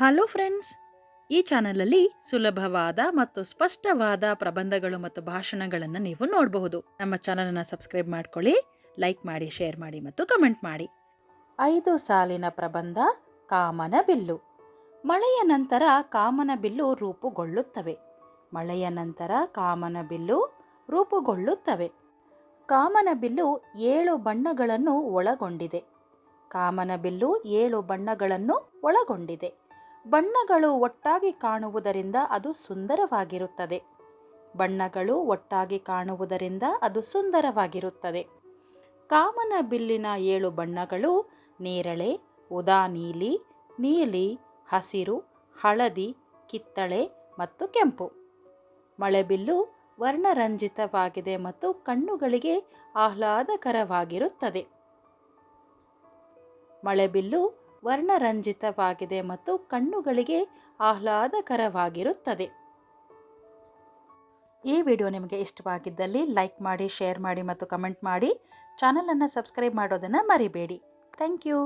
Hello friends ಈ ಚಾನಲಲ್ಲಿ ಸುಲಭವಾದ ಮತ್ತು ಸ್ಪಷ್ಟವಾದ ಪ್ರಬಂಧಗಳು ಮತ್ತು ಭಾಷಣಗಳನ್ನು ನೀವು ನೋಡಬಹುದು. ನಮ್ಮ ಚಾನಲನ್ನು ಸಬ್ಸ್ಕ್ರೈಬ್ ಮಾಡ್ಕೊಳ್ಳಿ, ಲೈಕ್ ಮಾಡಿ, ಶೇರ್ ಮಾಡಿ ಮತ್ತು ಕಮೆಂಟ್ ಮಾಡಿ. ಐದು ಸಾಲಿನ ಪ್ರಬಂಧ, ಕಾಮನ ಬಿಲ್ಲು. ಮಳೆಯ ನಂತರ ಕಾಮನ ಬಿಲ್ಲು ರೂಪುಗೊಳ್ಳುತ್ತವೆ. ಮಳೆಯ ನಂತರ ಕಾಮನ ಬಿಲ್ಲು ರೂಪುಗೊಳ್ಳುತ್ತವೆ. ಕಾಮನ ಬಿಲ್ಲು ಏಳು ಬಣ್ಣಗಳನ್ನು ಒಳಗೊಂಡಿದೆ. ಕಾಮನ ಬಿಲ್ಲು ಏಳು ಬಣ್ಣಗಳನ್ನು ಒಳಗೊಂಡಿದೆ. ಬಣ್ಣಗಳು ಒಟ್ಟಾಗಿ ಕಾಣುವುದರಿಂದ ಅದು ಸುಂದರವಾಗಿರುತ್ತದೆ. ಬಣ್ಣಗಳು ಒಟ್ಟಾಗಿ ಕಾಣುವುದರಿಂದ ಅದು ಸುಂದರವಾಗಿರುತ್ತದೆ. ಕಾಮನ ಬಿಲ್ಲಿನ ಏಳು ಬಣ್ಣಗಳು ನೇರಳೆ, ಉದಾ ನೀಲಿ ನೀಲಿ, ಹಸಿರು, ಹಳದಿ, ಕಿತ್ತಳೆ ಮತ್ತು ಕೆಂಪು. ಮಳೆಬಿಲ್ಲು ವರ್ಣರಂಜಿತವಾಗಿದೆ ಮತ್ತು ಕಣ್ಣುಗಳಿಗೆ ಆಹ್ಲಾದಕರವಾಗಿರುತ್ತದೆ. ಮಳೆಬಿಲ್ಲು ವರ್ಣರಂಜಿತವಾಗಿದೆ ಮತ್ತು ಕಣ್ಣುಗಳಿಗೆ ಆಹ್ಲಾದಕರವಾಗಿರುತ್ತದೆ. ಈ ವಿಡಿಯೋ ನಿಮಗೆ ಇಷ್ಟವಾಗಿದ್ದಲ್ಲಿ ಲೈಕ್ ಮಾಡಿ, ಶೇರ್ ಮಾಡಿ ಮತ್ತು ಕಮೆಂಟ್ ಮಾಡಿ. ಚಾನಲನ್ನು ಸಬ್ಸ್ಕ್ರೈಬ್ ಮಾಡೋದನ್ನು ಮರಿಬೇಡಿ. Thank you.